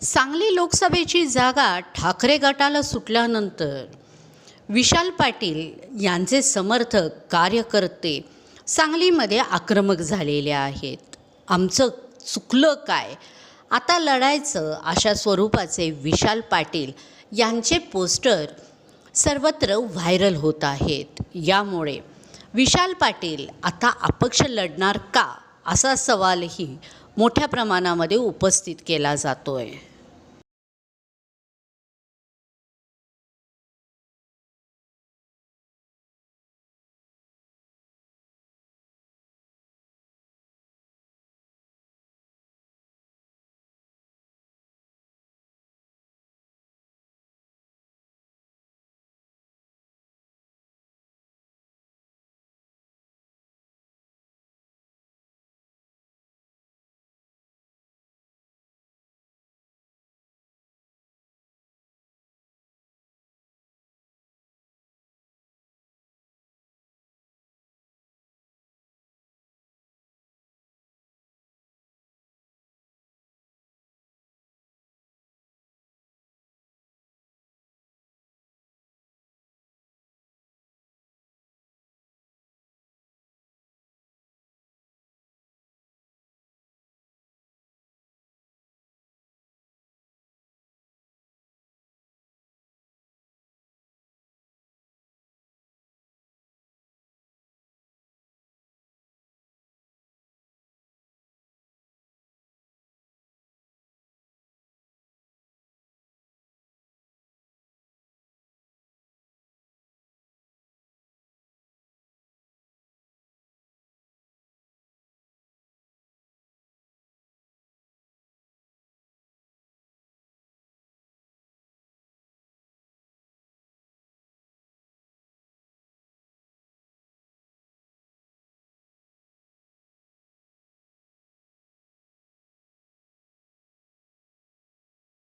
सांगली लोकसभेची जागा ठाकरे गटाला सुटल्यानंतर विशाल पाटील यांचे समर्थक कार्यकर्ते सांगलीमध्ये आक्रमक झालेले आहेत. आमचं चुकलं काय? आता लढायचं अशा स्वरूपाचे विशाल पाटील यांचे पोस्टर सर्वत्र व्हायरल होत आहेत. यामुळे विशाल पाटील आता अपक्ष लढणार का? असा सवालही मोठ्या प्रमाणामध्ये उपस्थित केला जातो आहे